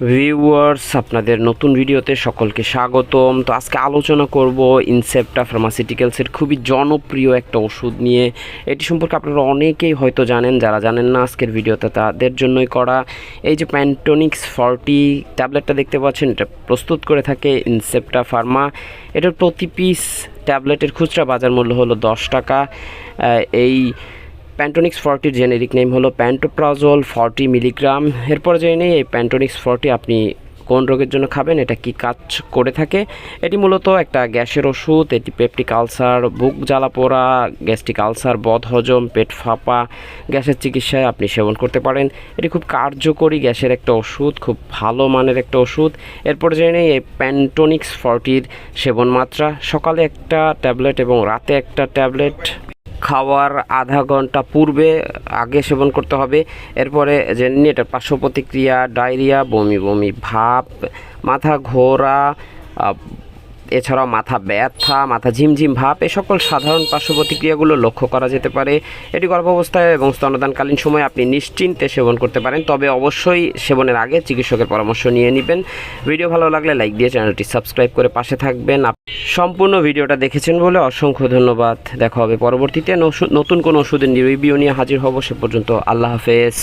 Viewers আপনাদের নতুন ভিডিওতে সকলকে স্বাগতম। তো আজকে আলোচনা করব ইনসেপ্টা ফার্মাসিউটিক্যালসের খুবই জনপ্রিয় একটা ওষুধ নিয়ে। এটি সম্পর্কে আপনারা অনেকেই হয়তো জানেন, যারা জানেন না আজকের ভিডিওতে তাদের জন্যই করা। এই যে প্যান্টোনিক্স ফর্টি ট্যাবলেটটা দেখতে পাচ্ছেন, এটা প্রস্তুত করে থাকে ইনসেপ্টা ফার্মা এটার প্রতি পিস ট্যাবলেটের খুচরা বাজার মূল্য হলো দশ টাকা। এই প্যান্টোনিক্স ফর্টির জেনেরিক নেম হলো প্যান্টোপ্রাজল ফর্টি মিলিগ্রাম এরপর জেনে নেই এই প্যান্টোনিক্স ফর্টি আপনি কোন রোগের জন্য খাবেন, এটা কি কাজ করে থাকে? এটি মূলত একটা গ্যাসের ওষুধ, এটি পেপটিক আলসার, বুক জ্বালা পোড়া, গ্যাস্ট্রিক আলসার বদহজম পেট ফাঁপা, গ্যাসের চিকিৎসায় আপনি সেবন করতে পারেন। এটি খুব কার্যকরী গ্যাসের একটা ওষুধ, খুব ভালো মানের একটা ওষুধ। এরপর জেনে নেই এই প্যান্টোনিক্স ফর্টির সেবন মাত্রা। সকালে একটা ট্যাবলেট এবং রাতে একটা ট্যাবলেট। খাওয়ার আধা ঘণ্টা পূর্বে আগে সেবন করতে হবে। এরপরে নিই এটার পার্শ্ব প্রতিক্রিয়া ডায়রিয়া, বমি বমি ভাব মাথা ঘোরা এছাড়াও মাথা ব্যথা, মাথা ঝিমঝিম ভাব, এ সকল সাধারণ পার্শ্ব প্রতিক্রিয়াগুলো লক্ষ্য করা যেতে পারে। এটি গর্ভাবস্থায় এবং স্তনদানকালীন সময় আপনি নিশ্চিন্তে সেবন করতে পারেন, তবে অবশ্যই সেবনের আগে চিকিৎসকের পরামর্শ নিয়ে নেবেন। ভিডিও ভালো লাগলে লাইক দিয়ে চ্যানেলটি সাবস্ক্রাইব করে পাশে থাকবেন। সম্পূর্ণ ভিডিওটা দেখেছেন বলে অসংখ্য ধন্যবাদ। দেখা হবে পরবর্তীতে। নতুন কোনো ওষুধের রিভিউ নিয়ে হাজির হব সে পর্যন্ত। আল্লাহ হাফেজ।